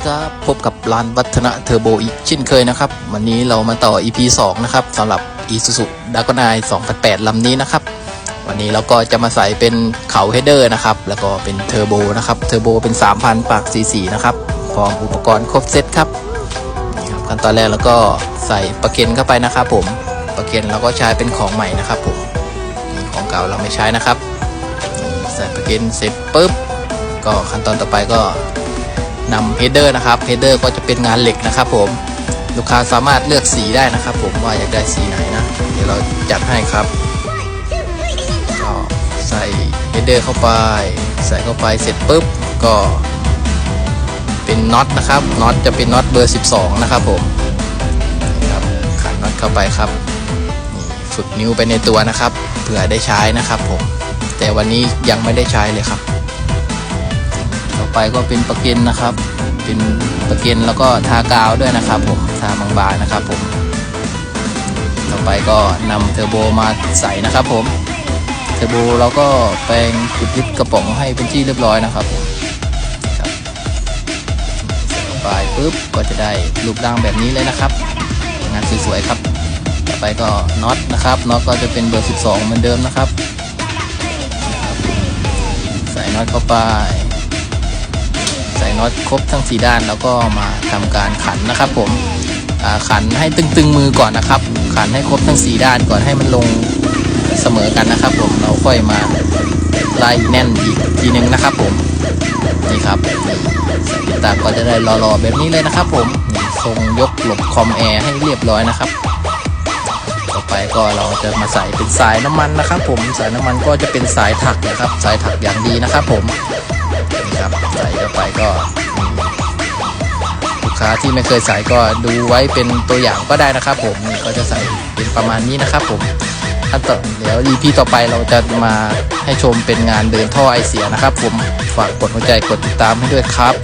ดีครับพบกับร้านวัฒนะเทอร์โบอีกเช่นเคยนะครับ วันนี้เรามาต่อ EP 2 นะครับสำหรับ Isuzu d a g o n i 2008 ลำนี้นะครับ วันนี้เราก็จะมาใส่เป็นเขาเฮดเดอร์นะครับ แล้วก็เป็นเทอร์โบนะครับเทอร์โบเป็น 3,000 ปาก44นะครับพร้อมอุปกรณ์ครบเซตครับนี่ครับขั้นตอนแรกแล้วก็ใส่ประเก็นเข้าไปนะครับผมประเก็นเราก็ใช้เป็นของใหม่นะครับผมของเก่าเราไม่ใช้นะครับใส่ประเก็นเสร็จปุ๊บก็ขั้นตอนต่อไปก็ นำเฮดเดอร์นะครับเฮดเดอร์ก็จะเป็นงานเหล็กนะครับผมลูกค้าสามารถเลือกสีได้นะครับ ผมว่าอยากได้สีไหนนะ เดี๋ยวเราจัดให้ครับก็ใส่เฮดเดอร์เข้าไป ใส่เข้าไปเสร็จปุ๊บก็เป็นน็อตนะครับน็อตจะเป็นน็อตเบอร์ 12 นะครับผมครับขันน็อตเข้าไปครับนี่ฝึกนิ้วไปในตัวนะครับเผื่อได้ใช้นะครับผมแต่วันนี้ยังไม่ได้ใช้เลยครับ ไปก็เป็นประเก็นนะครับ เป็นประเก็นแล้วก็ทากาวด้วยนะครับผมทาบางๆนะครับผมต่อไปก็นำเทอร์โบมาใส่นะครับผมเทอร์โบเราก็แปลงจุดยึดกระป๋องให้เป็นที่เรียบร้อยนะครับผมใส่ลงไปปุ๊บก็จะได้รูปร่างแบบนี้เลยนะครับ งานสวยๆครับ ต่อไปก็น็อตนะครับน็อตก็จะเป็นเบอร์ 12 เหมือนเดิมนะครับ ใส่น็อตเข้าไป น็อตครบทั้ง 4 ด้านแล้วก็มาทำการขันนะครับผมขันให้ตึงๆมือก่อนนะครับ ขันให้ครบทั้ง 4 ด้านก่อนให้มันลงเสมอกันนะครับ ผมเราค่อยมาไล่แน่นอีกทีหนึ่งนะครับ ผมนี่ครับติดตาก็จะได้รอๆแบบนี้เลยนะครับ ผมทรงยกหลบคอมแอร์ให้เรียบร้อยนะครับ ต่อไปก็เราจะมาใส่เป็นสายน้ำมันนะครับ ผมสายน้ำมันก็จะเป็นสายถักนะครับ สายถักอย่างดีนะครับ ผม ไปก็ ลูกค้าที่ไม่เคยใส่ก็ดูไว้เป็นตัวอย่างก็ได้นะครับ ผมก็จะใส่เป็นประมาณนี้นะครับ ผมขั้นต่อเดี๋ยว EP ต่อไปเราจะมาให้ชมเป็นงานเดินท่อไอเสียนะครับ ผมฝากกดหัวใจกดติดตามให้ด้วยครับ